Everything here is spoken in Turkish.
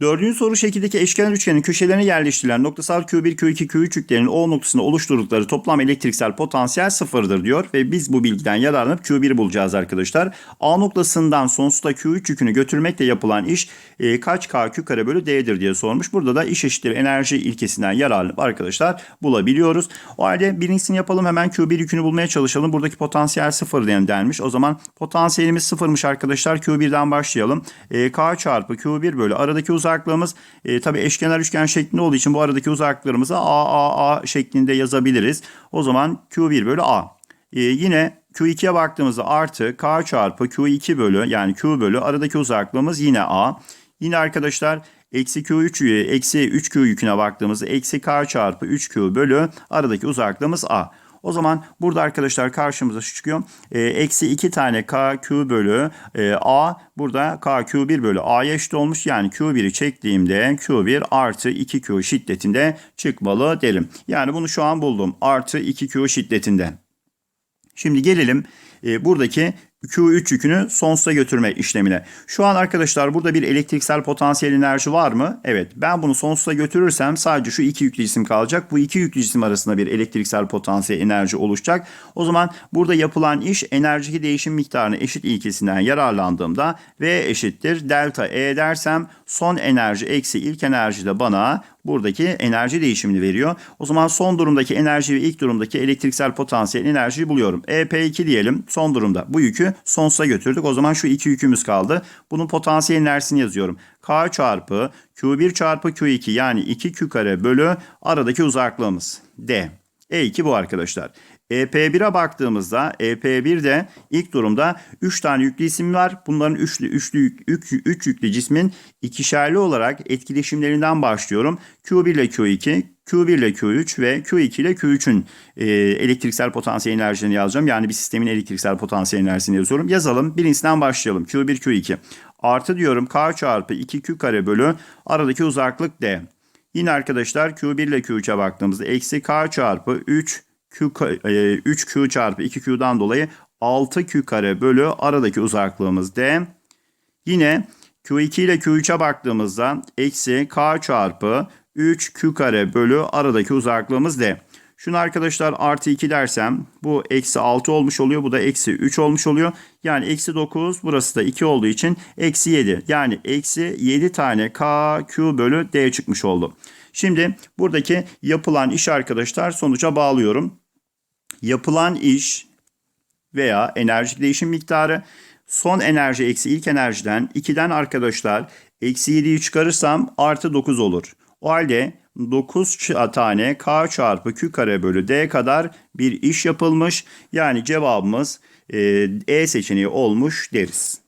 Dördüncü soru şekildeki eşkenar üçgenin köşelerine yerleştirilen noktasal Q1, Q2, Q3 yüklerinin O noktasında oluşturdukları toplam elektriksel potansiyel sıfırdır diyor. Ve biz bu bilgiden yararlanıp Q1'i bulacağız arkadaşlar. A noktasından sonsuza Q3 yükünü götürmekle yapılan iş e, kaç KQ kare bölü D'dir diye sormuş. Burada da iş eşittir enerji ilkesinden yararlanıp arkadaşlar bulabiliyoruz. O halde birincisini yapalım hemen Q1 yükünü bulmaya çalışalım. Buradaki potansiyel sıfır denmiş. O zaman potansiyelimiz sıfırmış arkadaşlar. Q1'den başlayalım. E, K çarpı Q1 bölü aradaki uzaklığımız e, tabii eşkenar üçgen şeklinde olduğu için bu aradaki uzaklıklarımızı A, A, A şeklinde yazabiliriz. O zaman Q1 bölü A. E, yine Q2'ye baktığımızda artı K çarpı Q2 bölü yani Q bölü aradaki uzaklığımız yine A. Yine arkadaşlar eksi Q3 eksi 3Q yüküne baktığımızda eksi K çarpı 3Q bölü aradaki uzaklığımız A. O zaman burada arkadaşlar karşımıza şu çıkıyor. E, eksi 2 tane KQ bölü e, A. Burada KQ1 bölü A'ya eşit olmuş. Yani Q1'i çektiğimde Q1 artı 2Q şiddetinde çıkmalı derim. Yani bunu şu an buldum. Artı 2Q şiddetinde. Şimdi gelelim e, buradaki Q3 yükünü sonsuza götürme işlemine. Şu an arkadaşlar burada bir elektriksel potansiyel enerji var mı? Evet. Ben bunu sonsuza götürürsem sadece şu iki yüklü cisim kalacak. Bu iki yüklü cisim arasında bir elektriksel potansiyel enerji oluşacak. O zaman burada yapılan iş enerjideki değişim miktarını eşit ilkesinden yararlandığımda V eşittir delta E dersem son enerji eksi ilk enerji de bana buradaki enerji değişimini veriyor. O zaman son durumdaki enerji ve ilk durumdaki elektriksel potansiyel enerjiyi buluyorum. EP2 diyelim son durumda bu yükü sonsuza götürdük. O zaman şu iki yükümüz kaldı. Bunun potansiyel enerjisini yazıyorum. K çarpı Q1 çarpı Q2 yani 2Q kare bölü aradaki uzaklığımız D. E2 bu arkadaşlar. EP1'e baktığımızda EP1'de ilk durumda 3 tane yüklü isim var. Bunların üçlü, üçlü, üç, üç yüklü cismin ikişerli olarak etkileşimlerinden başlıyorum. Q1 ile Q2, Q1 ile Q3 ve Q2 ile Q3'ün e, elektriksel potansiyel enerjilerini yazacağım. Yani bir sistemin elektriksel potansiyel enerjisini yazıyorum. Yazalım. Birincisinden başlayalım. Q1, Q2. Artı diyorum K çarpı 2Q kare bölü aradaki uzaklık D. Yine arkadaşlar Q1 ile Q3'e baktığımızda eksi K çarpı 3 Q, 3Q çarpı 2Q'dan dolayı 6Q kare bölü aradaki uzaklığımız D. Yine Q2 ile Q3'e baktığımızda eksi K çarpı 3Q kare bölü aradaki uzaklığımız D. Şunu arkadaşlar artı 2 dersem bu eksi 6 olmuş oluyor. Bu da eksi 3 olmuş oluyor. Yani eksi 9 burası da 2 olduğu için eksi 7. Yani eksi 7 tane KQ bölü D çıkmış oldu. Şimdi buradaki yapılan iş arkadaşlar sonuca bağlıyorum. Yapılan iş veya enerji değişim miktarı son enerji eksi ilk enerjiden 2'den arkadaşlar eksi 7'yi çıkarırsam artı 9 olur. O halde 9 tane K çarpı Q kare bölü D kadar bir iş yapılmış. Yani cevabımız E seçeneği olmuş deriz.